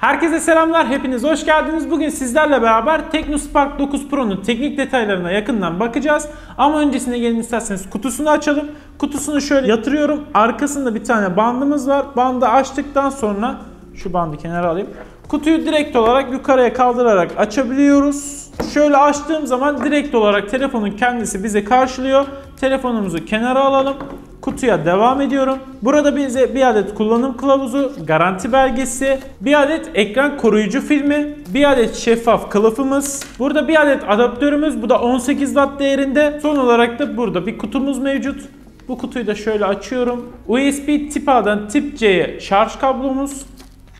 Herkese selamlar, hepiniz hoş geldiniz. Bugün sizlerle beraber TeknoSpark 9 Pro'nun teknik detaylarına yakından bakacağız. Ama öncesinde gelin isterseniz kutusunu açalım. Kutusunu şöyle yatırıyorum. Arkasında bir tane bandımız var. Bandı açtıktan sonra şu bandı kenara alayım. Kutuyu direkt olarak yukarıya kaldırarak açabiliyoruz. Şöyle açtığım zaman direkt olarak telefonun kendisi bizi karşılıyor. Telefonumuzu kenara alalım. Kutuya devam ediyorum. Burada bize bir adet kullanım kılavuzu, garanti belgesi, bir adet ekran koruyucu filmi, bir adet şeffaf kılıfımız, burada bir adet adaptörümüz, bu da 18 watt değerinde. Son olarak da burada bir kutumuz mevcut. Bu kutuyu da şöyle açıyorum. USB tip A'dan tip C'ye şarj kablomuz,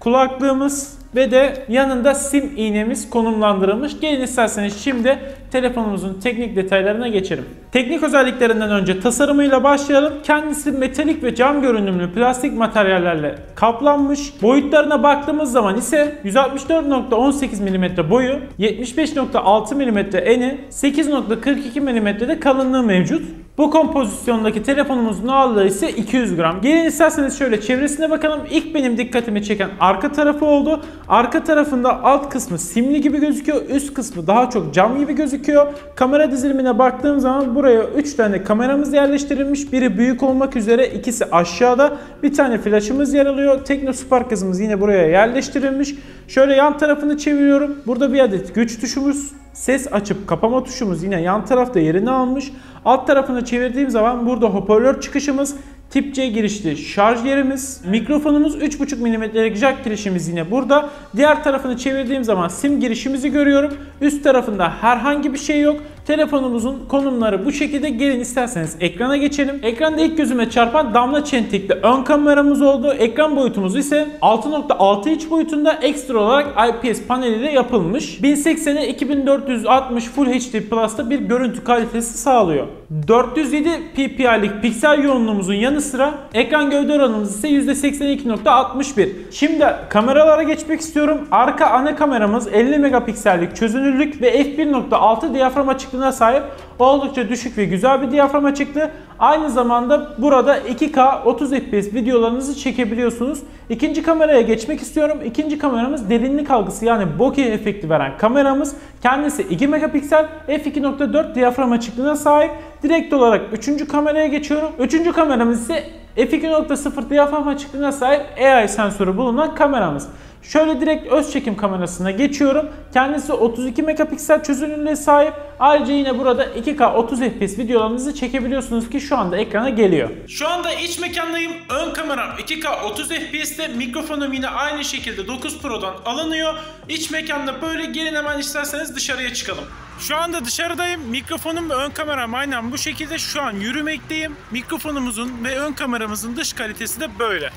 kulaklığımız ve de yanında sim iğnemiz konumlandırılmış. Gelin isterseniz şimdi telefonumuzun teknik detaylarına geçelim. Teknik özelliklerinden önce tasarımıyla başlayalım. Kendisi metalik ve cam görünümlü plastik materyallerle kaplanmış. Boyutlarına baktığımız zaman ise 164.18 mm boyu, 75.6 mm eni, 8.42 mm de kalınlığı mevcut. Bu kompozisyondaki telefonumuzun ağırlığı ise 200 gram. Gelin isterseniz şöyle çevresine bakalım. İlk benim dikkatimi çeken arka tarafı oldu. Arka tarafında alt kısmı simli gibi gözüküyor. Üst kısmı daha çok cam gibi gözüküyor. Kamera dizilimine baktığım zaman buraya 3 tane kameramız yerleştirilmiş. Biri büyük olmak üzere ikisi aşağıda. Bir tane flaşımız yer alıyor. TeknoSpark hızımız yine buraya yerleştirilmiş. Şöyle yan tarafını çeviriyorum. Burada bir adet güç tuşumuz Ses açıp kapama tuşumuz yine yan tarafta yerini almış. Alt tarafını çevirdiğim zaman burada hoparlör çıkışımız, Tip C girişli şarj yerimiz, mikrofonumuz 3.5 mm'lik jack girişimiz yine burada. Diğer tarafını çevirdiğim zaman sim girişimizi görüyorum. Üst tarafında herhangi bir şey yok. Telefonumuzun konumları bu şekilde. Gelin isterseniz ekrana geçelim. Ekranda ilk gözüme çarpan damla çentikli ön kameramız oldu. Ekran boyutumuz ise 6.6 inç boyutunda ekstra olarak IPS paneliyle yapılmış. 1080'e 2460 Full HD Plus'ta bir görüntü kalitesi sağlıyor. 407 ppi'lik piksel yoğunluğumuzun yanı sıra ekran gövde oranımız ise %82.61. Şimdi kameralara geçmek istiyorum. Arka ana kameramız 50 megapiksellik çözünürlük ve f1.6 diyafram açıklığına sahip oldukça düşük ve güzel bir diyafram çıktı. Aynı zamanda burada 2K 30 FPS videolarınızı çekebiliyorsunuz. İkinci kameraya geçmek istiyorum. İkinci kameramız derinlik algısı yani bokeh efekti veren kameramız. Kendisi 2 megapiksel f2.4 diyafram açıklığına sahip. Direkt olarak üçüncü kameraya geçiyorum. Üçüncü kameramız ise f2.0 diyafram açıklığına sahip AI sensörü bulunan kameramız. Şöyle direkt öz çekim kamerasına geçiyorum. Kendisi 32 megapiksel çözünürlüğe sahip. Ayrıca yine burada 2K 30 FPS videolarınızı çekebiliyorsunuz ki şu anda ekrana geliyor. Şu anda iç mekandayım. Ön kameram 2K 30 FPS'te. Mikrofonum yine aynı şekilde 9 Pro'dan alınıyor. İç mekanda böyle gelin hemen isterseniz dışarıya çıkalım. Şu anda dışarıdayım. Mikrofonum ve ön kameram aynen bu şekilde. Şu an yürümekteyim. Mikrofonumuzun ve ön kameramızın dış kalitesi de böyle.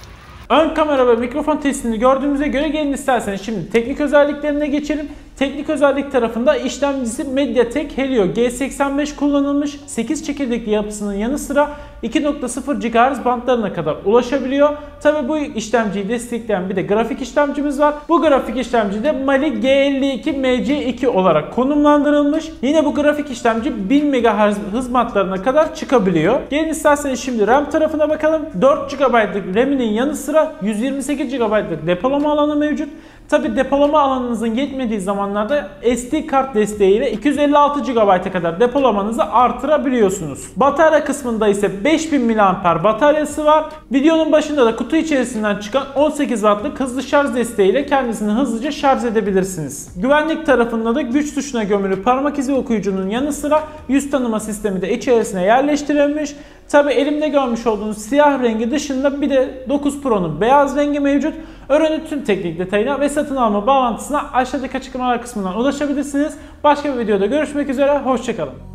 Ön kamera ve mikrofon testini gördüğümüze göre gelin isterseniz şimdi teknik özelliklerine geçelim. Teknik özellik tarafında işlemcisi MediaTek Helio G85 kullanılmış 8 çekirdekli yapısının yanı sıra 2.0 GHz bantlarına kadar ulaşabiliyor. Tabi bu işlemciyi destekleyen bir de grafik işlemcimiz var. Bu grafik işlemci de Mali G52 MC2 olarak konumlandırılmış. Yine bu grafik işlemci 1000 MHz hız bantlarına kadar çıkabiliyor. Gelin isterseniz şimdi RAM tarafına bakalım. 4 GB'lık RAM'inin yanı sıra 128 GB'lık depolama alanı mevcut. Tabi depolama alanınızın yetmediği zamanlarda SD kart desteğiyle 256 GB'a kadar depolamanızı artırabiliyorsunuz. Batarya kısmında ise 5000 mAh bataryası var. Videonun başında da kutu içerisinden çıkan 18 Watt'lık hızlı şarj desteğiyle kendisini hızlıca şarj edebilirsiniz. Güvenlik tarafında da güç tuşuna gömülü parmak izi okuyucunun yanı sıra yüz tanıma sistemi de içerisine yerleştirilmiş. Tabi elimde görmüş olduğunuz siyah rengi dışında bir de 9 Pro'nun beyaz rengi mevcut. Öğrenin tüm teknik detayına ve satın alma bağlantısına aşağıdaki açıklamalar kısmından ulaşabilirsiniz. Başka bir videoda görüşmek üzere, hoşçakalın.